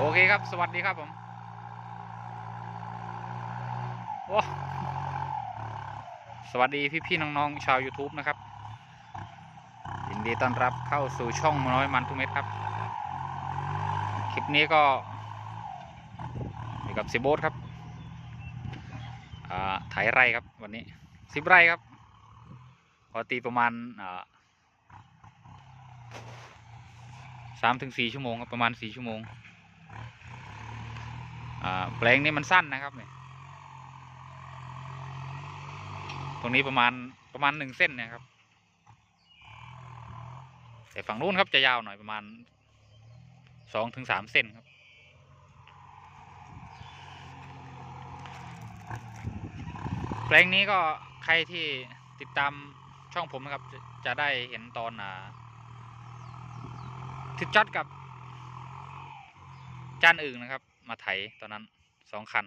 โอเคครับ สวัสดีครับผมโอ้สวัสดีพี่ๆน้องๆชาว YouTube นะครับยินดีต้อนรับเข้าสู่ช่องมน้อยมันทุกเม็ดครับ คลิปนี้ก็อยู่กับซิโบสครับอ่าไถไร่ครับวันนี้สิบไร่ครับพอตีประมาณสามถึงสี่ชั่วโมงครับประมาณสี่ชั่วโมง แปลงนี้มันสั้นนะครับเนี่ยตรงนี้ประมาณประมาณหนึ่งเส้นนะครับ แต่ฝั่งนู้นครับจะยาวหน่อยประมาณสองถึงสามเส้นครับ แปลงนี้ก็ใครที่ติดตามช่องผมนะครับจะจะได้เห็นตอนอ่าทิดจัดกับ จานอื่นนะครับ มาไถตอนนั้นสองคัน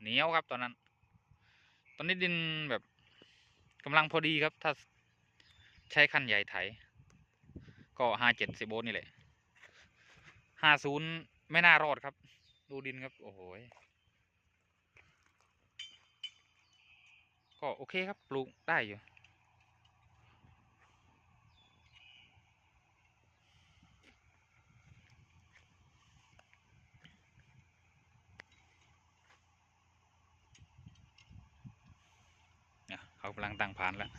เหนียวครับตอนนั้น ตอนนี้ดินแบบกำลังพอดีครับ ถ้าใช้คันใหญ่ไถ ก็ห้าเจ็ดสิบโวลต์นี่แหละห้าศูนย์ไม่น่ารอดครับ ดูดินครับ โอ้โหก็โอเคครับปลูกได้อยู่ เขากำลังตั้งพานแล้ว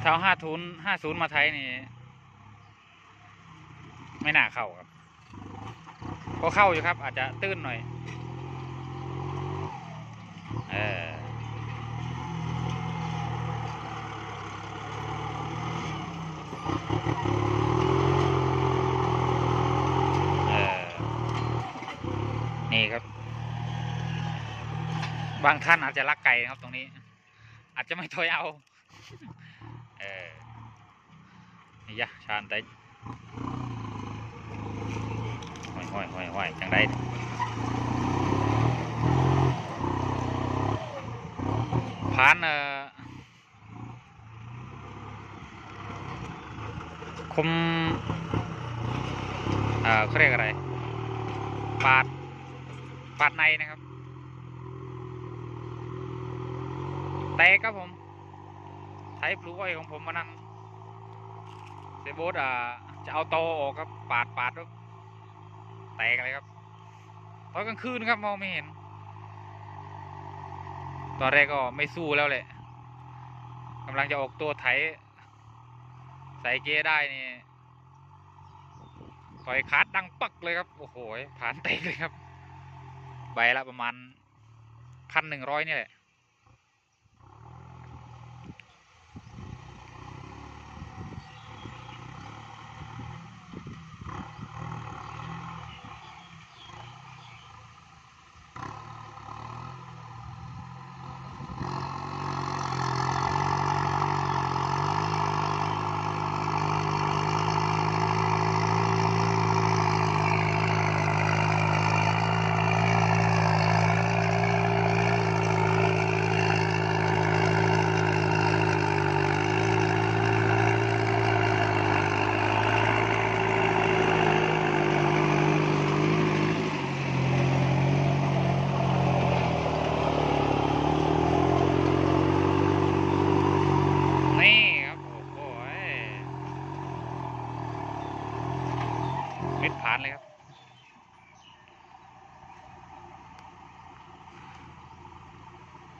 เท้าห้าทุนห้าศูนย์มาไทยนี่ ไม่น่าเข้าครับ ก็เข้าอยู่ครับ อาจจะตื้นหน่อย เออเนี่ครับ บางท่านอาจจะลักไก่นะครับตรงนี้ อาจจะไม่ถอยเอา เออนี่ยะชานไต ห้อยห้อยห้อยจังได้ผ่านคุมเอ่อเขาเรียกอะไร ปาด ปาดในนะครับ แตกครับผมไถปลูกอ้อยของผมวันนั้นเซโบสอ่าจะเอาโตอออกครับ ปาดปาด แตกเลยครับตอนกลางคืนครับมองไม่เห็น ตอนแรกก็ไม่สู้แล้วแหละกำลังจะออกตัวไถใส่เกียร์ได้นี่ต่อยคัดดังปักเลยครับ โอ้โห ผ่านเตกเลยครับ ใบละประมาณพันหนึ่งร้อยนี่แหละ นี่ครับโอ้โหมิดผ่านเลยครับ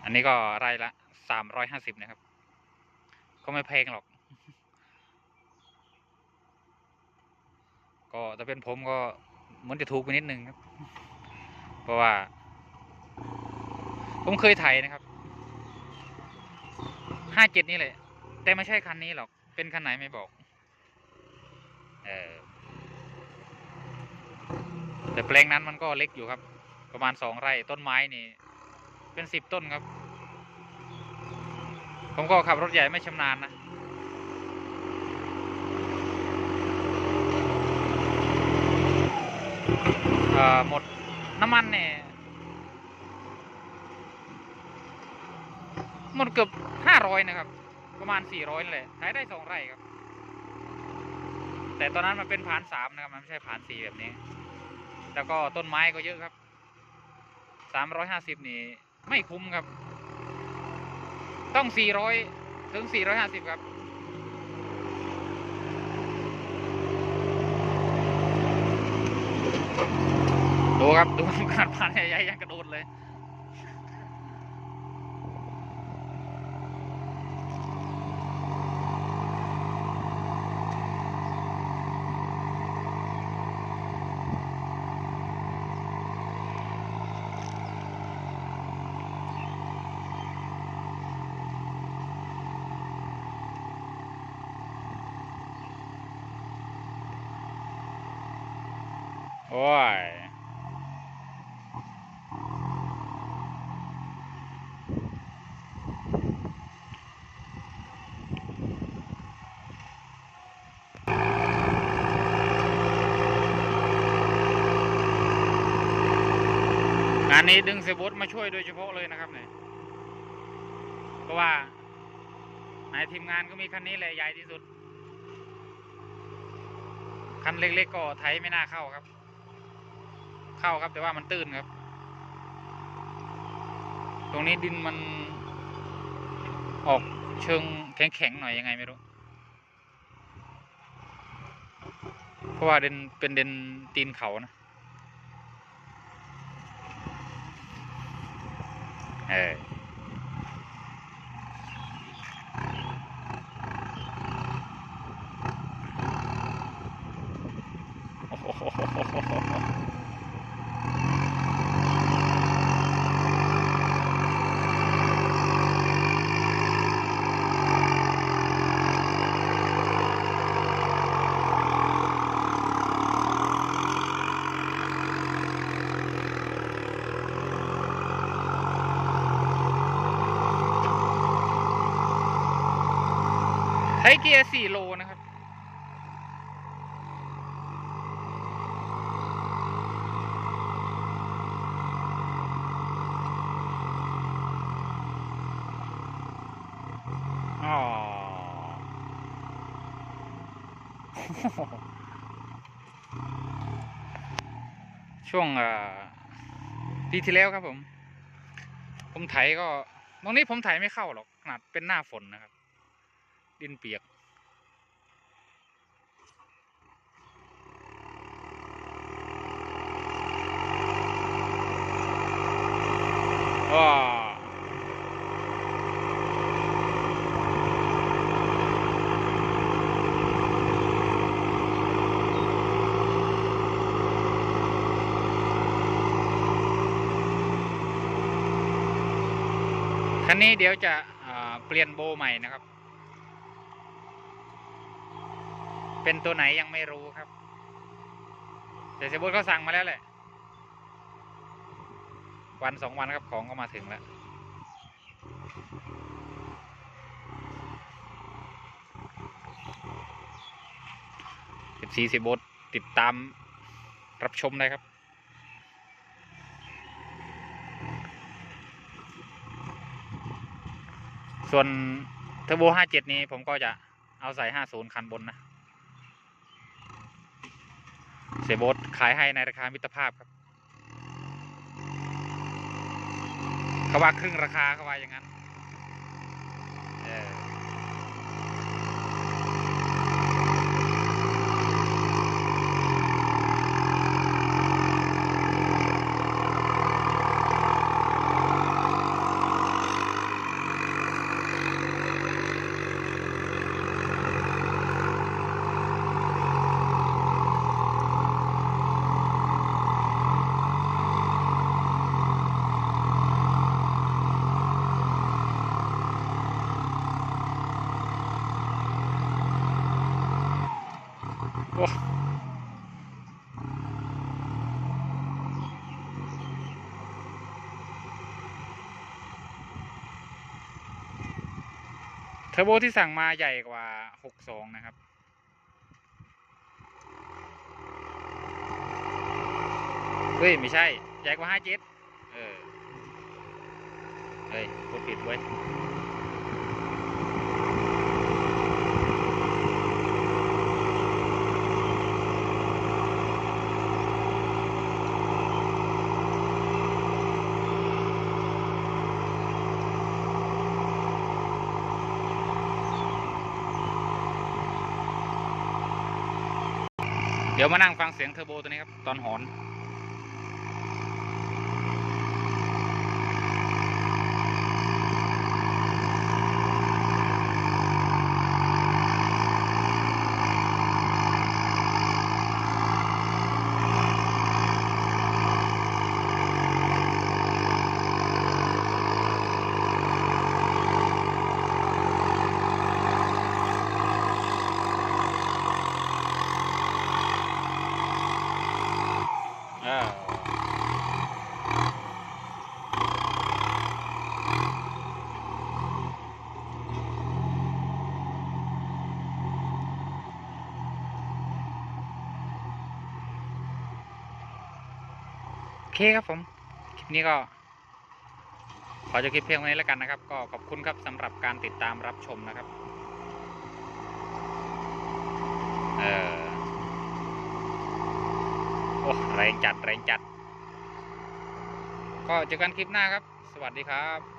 อันนี้ก็ไร่ละสามร้อยห้าสิบนะครับ ก็ไม่แพงหรอก ก็ถ้าเป็นผมก็เหมันจะถูกไปนิดนึงครับ เพราะว่า ผมเคยไถนะครับห้าเจ็ดนี่แหละ แต่ไม่ใช่คันนี้หรอก เป็นคันไหนไม่บอก เออแต่แปลงนั้นมันก็เล็กอยู่ครับ ประมาณสองไร่ต้นไม้นี่ เป็นสิบต้นครับ ผมก็ขับรถใหญ่ไม่ชำนาญนะหมดน้ำมันเนี่ยหมดเกือบห้าร้อยนะครับ ประมาณสี่ร้อยเลยใช้ได้สองไร่ครับ แต่ตอนนั้นมันเป็นผ่านสามนะครับ มันไม่ใช่ผ่านสี่แบบนี้ แล้วก็ต้นไม้ก็เยอะครับสามร้อยห้าสิบนี่ ไม่คุ้มครับ ต้อง 400 ถึงสี่ร้อยห้าสิบครับ ดูครับ ดูการผ่านใหญ่ๆยังกระโดด อ้ยงานนี้ดึงเซบดมาช่วยโดยเฉพาะเลยนะครับเนี่ยเพราะว่าในทีมงานก็มีคันนี้แหละใหญ่ที่สุด คันเล็กๆก็ไถไม่น่าเข้าครับ เข้าครับ แต่ว่ามันตื้นครับ ตรงนี้ดินมันออกเชิงแข็งๆหน่อยยังไงไม่รู้ เพราะว่าเดินเป็นเดินตีนเขานะ เออ โอ้โหใช้เกียร์สี่โลนะครับ ช่วงปีที่แล้วครับผม ผมไถก็ ตรงนี้ผมไถไม่เข้าหรอกขนาดเป็นหน้าฝนนะครับ ดินเปียก ว้าคันนี้เดี๋ยวจะเปลี่ยนโบใหม่นะครับ เป็นตัวไหนยังไม่รู้ครับ แต่เซบุตเขาสั่งมาแล้วแหละ วันสองวันครับของก็มาถึงแล้วสิบสี่สิบบทติดตามรับชมได้ครับส่วนเทอร์โบห้าเจ็ดนี้ผมก็จะเอาใส่ห้าศูนย์คันบนนะ เสียโบดขายให้ในราคามิตรภาพครับเขาว่าครึ่งราคาเขาว่าอย่างนั้น ทอร์โบที่สั่งมาใหญ่กว่า 62 นะครับ เฮ้ย ไม่ใช่ ใหญ่กว่า 57เจ็ดเออ เฮ้ยกดผิดเว้ย ดี๋ยวมานั่งฟังเสียงเทอร์โบตัวนี้ครับ ตอนหอน ออโอเคครับผม คลิปนี้ก็ ขอจบคลิปเพียงเท่านี้แล้วกันนะครับ ก็ขอบคุณครับสำหรับการติดตามรับชมนะครับ เออ อ้แรงจัดแรงจัด ก็เจอกันคลิปหน้าครับ สวัสดีครับ